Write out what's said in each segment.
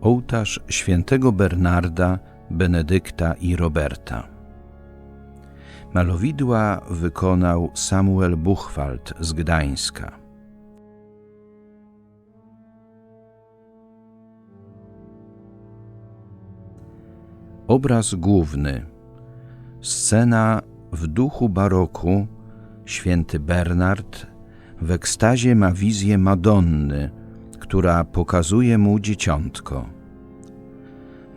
Ołtarz świętego Bernarda, Benedykta i Roberta. Malowidła wykonał Samuel Buchwald z Gdańska. Obraz główny. Scena w duchu baroku. Święty Bernard w ekstazie ma wizję Madonny, która pokazuje mu dzieciątko.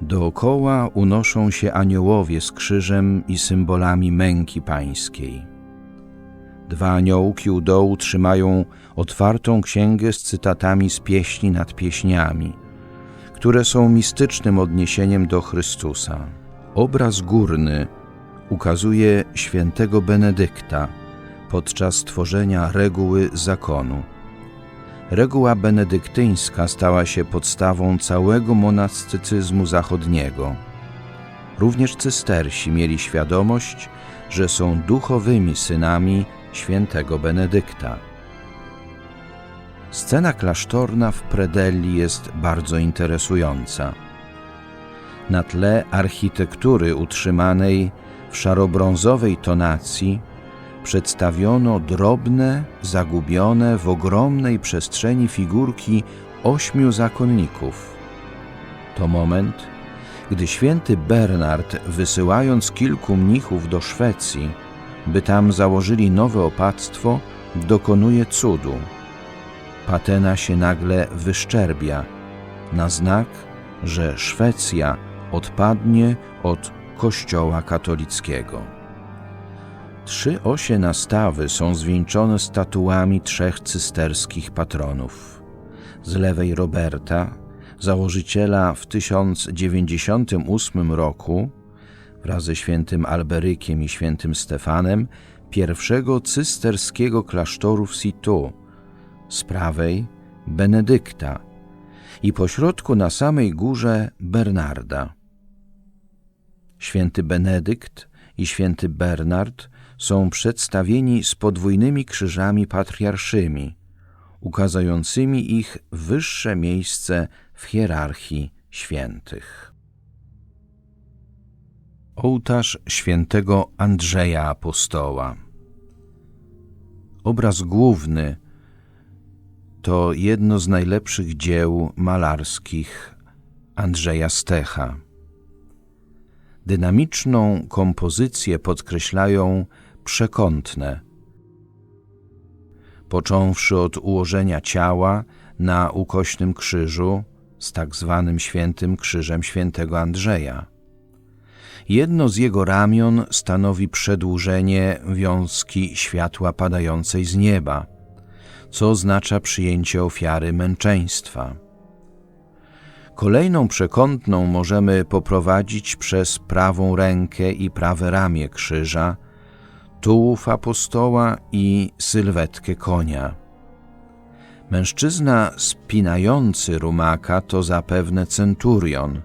Dookoła unoszą się aniołowie z krzyżem i symbolami męki pańskiej. Dwa aniołki u dołu trzymają otwartą księgę z cytatami z pieśni nad pieśniami, które są mistycznym odniesieniem do Chrystusa. Obraz górny ukazuje świętego Benedykta podczas tworzenia reguły zakonu. Reguła benedyktyńska stała się podstawą całego monastycyzmu zachodniego. Również cystersi mieli świadomość, że są duchowymi synami świętego Benedykta. Scena klasztorna w Predelli jest bardzo interesująca. Na tle architektury utrzymanej w szarobrązowej tonacji przedstawiono drobne, zagubione w ogromnej przestrzeni figurki ośmiu zakonników. To moment, gdy święty Bernard, wysyłając kilku mnichów do Szwecji, by tam założyli nowe opactwo, dokonuje cudu. Patena się nagle wyszczerbia, na znak, że Szwecja odpadnie od Kościoła katolickiego. Trzy osie nastawy są zwieńczone statuami trzech cysterskich patronów. Z lewej Roberta, założyciela w 1098 roku, wraz ze świętym Alberykiem i świętym Stefanem, pierwszego cysterskiego klasztoru w Situ, z prawej Benedykta i pośrodku na samej górze Bernarda. Święty Benedykt i święty Bernard są przedstawieni z podwójnymi krzyżami patriarszymi, ukazującymi ich wyższe miejsce w hierarchii świętych. Ołtarz świętego Andrzeja Apostoła Obraz główny to jedno z najlepszych dzieł malarskich Andrzeja Stecha. Dynamiczną kompozycję podkreślają przekątne. Począwszy od ułożenia ciała na ukośnym krzyżu z tak zwanym świętym krzyżem świętego Andrzeja. Jedno z jego ramion stanowi przedłużenie wiązki światła padającej z nieba, co oznacza przyjęcie ofiary męczeństwa. Kolejną przekątną możemy poprowadzić przez prawą rękę i prawe ramię krzyża, tułów apostoła i sylwetkę konia. Mężczyzna spinający rumaka to zapewne centurion,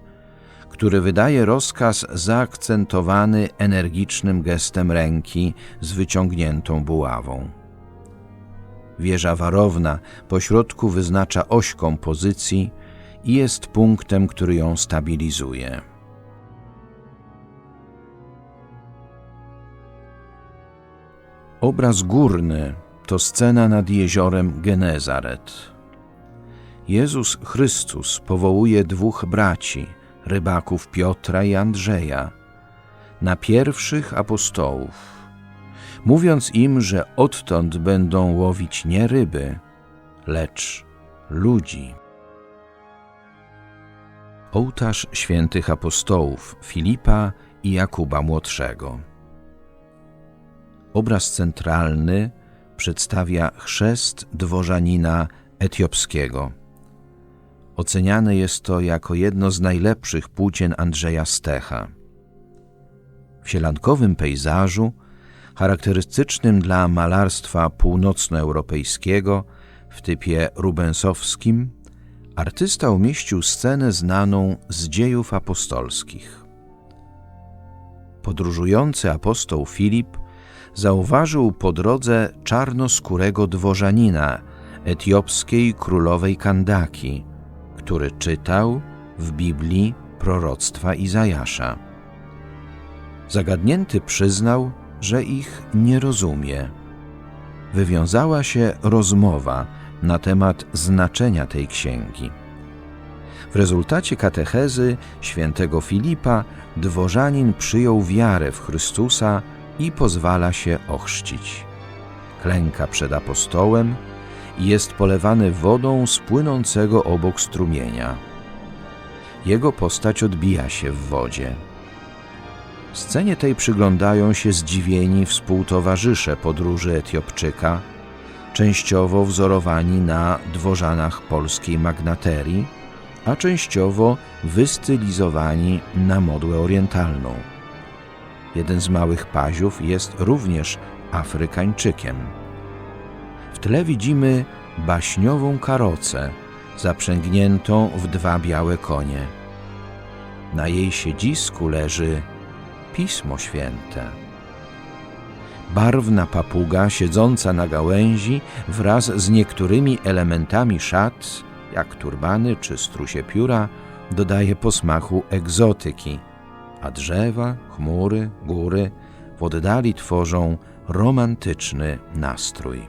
który wydaje rozkaz zaakcentowany energicznym gestem ręki z wyciągniętą buławą. Wieża warowna pośrodku wyznacza oś kompozycji i jest punktem, który ją stabilizuje. Obraz górny to scena nad jeziorem Genezaret. Jezus Chrystus powołuje dwóch braci, rybaków Piotra i Andrzeja, na pierwszych apostołów, mówiąc im, że odtąd będą łowić nie ryby, lecz ludzi. Ołtarz świętych apostołów Filipa i Jakuba Młodszego. Obraz centralny przedstawia chrzest dworzanina etiopskiego. Oceniane jest to jako jedno z najlepszych płócien Andrzeja Stecha. W sielankowym pejzażu, charakterystycznym dla malarstwa północnoeuropejskiego w typie rubensowskim, artysta umieścił scenę znaną z dziejów apostolskich. Podróżujący apostoł Filip zauważył po drodze czarnoskórego dworzanina etiopskiej królowej Kandaki, który czytał w Biblii proroctwa Izajasza. Zagadnięty przyznał, że ich nie rozumie. Wywiązała się rozmowa na temat znaczenia tej księgi. W rezultacie katechezy świętego Filipa dworzanin przyjął wiarę w Chrystusa i pozwala się ochrzcić. Klęka przed apostołem i jest polewany wodą z płynącego obok strumienia. Jego postać odbija się w wodzie. Scenie tej przyglądają się zdziwieni współtowarzysze podróży Etiopczyka, częściowo wzorowani na dworzanach polskiej magnaterii, a częściowo wystylizowani na modłę orientalną. Jeden z małych paziów jest również Afrykańczykiem. W tle widzimy baśniową karocę zaprzęgniętą w dwa białe konie. Na jej siedzisku leży Pismo Święte. Barwna papuga siedząca na gałęzi wraz z niektórymi elementami szat, jak turbany czy strusie pióra, dodaje posmaku egzotyki, a drzewa, chmury, góry w oddali tworzą romantyczny nastrój.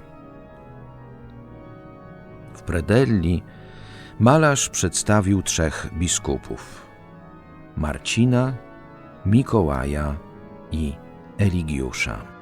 W Predelli malarz przedstawił trzech biskupów: Marcina, Mikołaja i Eligiusza.